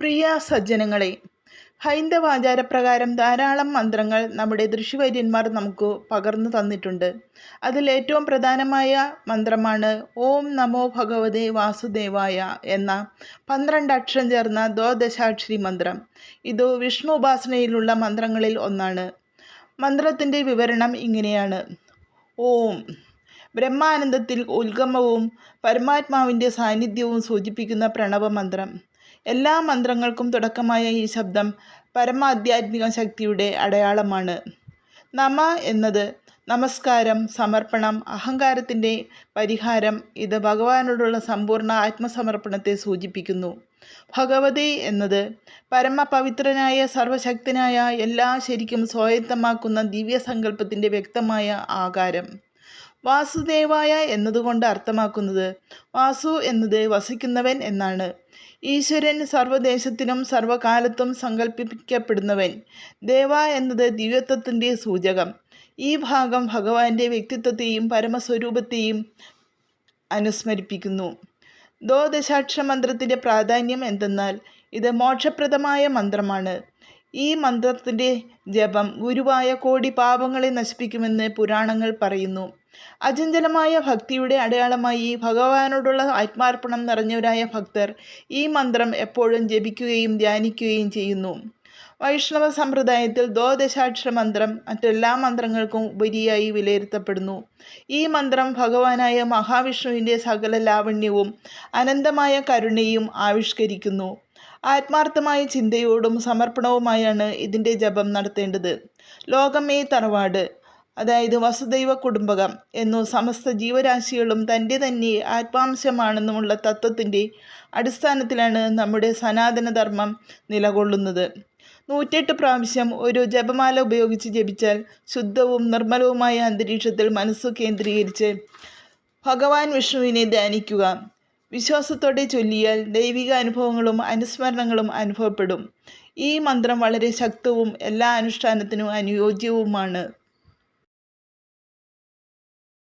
പ്രിയ സജ്ജനങ്ങളെ ഹൈന്ദവാചാരപ്രകാരം ധാരാളം മന്ത്രങ്ങൾ നമ്മുടെ ദൃശ്യവൈദ്യന്മാർ നമുക്ക് പകർന്നു തന്നിട്ടുണ്ട്. അതിൽ ഏറ്റവും പ്രധാനമായ മന്ത്രമാണ് ഓം നമോ ഭഗവതേ വാസുദേവായ എന്ന പന്ത്രണ്ട് അക്ഷരം ചേർന്ന ദ്വാദശാക്ഷരി മന്ത്രം. ഇത് വിഷ്ണു ഉപാസനയിലുള്ള മന്ത്രങ്ങളിൽ ഒന്നാണ്. മന്ത്രത്തിന്റെ വിവരണം ഇങ്ങനെയാണ്. ഓം. ബ്രഹ്മാനന്ദത്തിൽ ഉത്ഗമവും പരമാത്മാവിന്റെ സാന്നിധ്യവും സൂചിപ്പിക്കുന്ന പ്രണവമന്ത്രം. എല്ലാ മന്ത്രങ്ങൾക്കും തുടക്കമായ ഈ ശബ്ദം പരമാധ്യാത്മിക ശക്തിയുടെ അടയാളമാണ്. നമ എന്നത് നമസ്കാരം സമർപ്പണം അഹങ്കാരത്തിന്റെ പരിഹാരം ഇത് ഭഗവാനോടുള്ള സമ്പൂർണ ആത്മസമർപ്പണത്തെ സൂചിപ്പിക്കുന്നു. ഭഗവതി എന്നത് പരമപവിത്രനായ സർവശക്തനായ എല്ലാ ശരിക്കും സ്വായത്തമാക്കുന്ന ദിവ്യസങ്കല്പത്തിന്റെ വ്യക്തമായ ആകാരം. വാസുദേവായ എന്നതുകൊണ്ട് അർത്ഥമാക്കുന്നത് വാസു എന്നത് വസിക്കുന്നവൻ എന്നാണ്. ഈശ്വരൻ സർവദേശത്തിനും സർവകാലത്തും സങ്കല്പിക്കപ്പെടുന്നവൻ ദേവ എന്നത് ദിവ്യത്വത്തിന്റെ സൂചകം. ഈ ഭാഗം ഭഗവാന്റെ വ്യക്തിത്വത്തെയും പരമസ്വരൂപത്തെയും അനുസ്മരിപ്പിക്കുന്നു. ദോദശാക്ഷ മന്ത്രത്തിന്റെ പ്രാധാന്യം എന്തെന്നാൽ ഇത് മോക്ഷപ്രദമായ മന്ത്രമാണ്. ഈ മന്ത്രത്തിന്റെ ജപം ഗുരുവായ കോടി പാപങ്ങളെ നശിപ്പിക്കുമെന്ന് പുരാണങ്ങൾ പറയുന്നു. അചഞ്ചലമായ ഭക്തിയുടെ അടയാളമായി ഭഗവാനോടുള്ള ആത്മാർപ്പണം നിറഞ്ഞവരായ ഭക്തർ ഈ മന്ത്രം എപ്പോഴും ജപിക്കുകയും ധ്യാനിക്കുകയും ചെയ്യുന്നു. വൈഷ്ണവ സമ്പ്രദായത്തിൽ ദ്വാദശാക്ഷര മന്ത്രം മറ്റെല്ലാ മന്ത്രങ്ങൾക്കും ഉപരിയായി വിലയിരുത്തപ്പെടുന്നു. ഈ മന്ത്രം ഭഗവാനായ മഹാവിഷ്ണുവിന്റെ സകല ലാവണ്യവും അനന്തമായ കരുണയും ആവിഷ്കരിക്കുന്നു. ആത്മാർത്ഥമായ ചിന്തയോടും സമർപ്പണവുമായാണ് ഇതിന്റെ ജപം നടത്തേണ്ടത്. ലോകമേ തറവാട്. അതായത് വസുദൈവ കുടുംബകം എന്നു സമസ്ത ജീവരാശികളും തന്റെ തന്നെ ആത്മാംശമാണെന്നുമുള്ള തത്വത്തിന്റെ അടിസ്ഥാനത്തിലാണ് നമ്മുടെ സനാതനധർമ്മം നിലകൊള്ളുന്നത്. നൂറ്റെട്ട് പ്രാവശ്യം ഒരു ജപമാല ഉപയോഗിച്ച് ജപിച്ചാൽ ശുദ്ധവും നിർമ്മലവുമായ അന്തരീക്ഷത്തിൽ മനസ്സ് കേന്ദ്രീകരിച്ച് ഭഗവാൻ വിഷ്ണുവിനെ ധ്യാനിക്കുക. വിശ്വാസത്തോടെ ചൊല്ലിയാൽ ദൈവിക അനുഭവങ്ങളും അനുസ്മരണങ്ങളും അനുഭവപ്പെടും. ഈ മന്ത്രം വളരെ ശക്തവും എല്ലാ അനുഷ്ഠാനത്തിനും അനുയോജ്യവുമാണ്.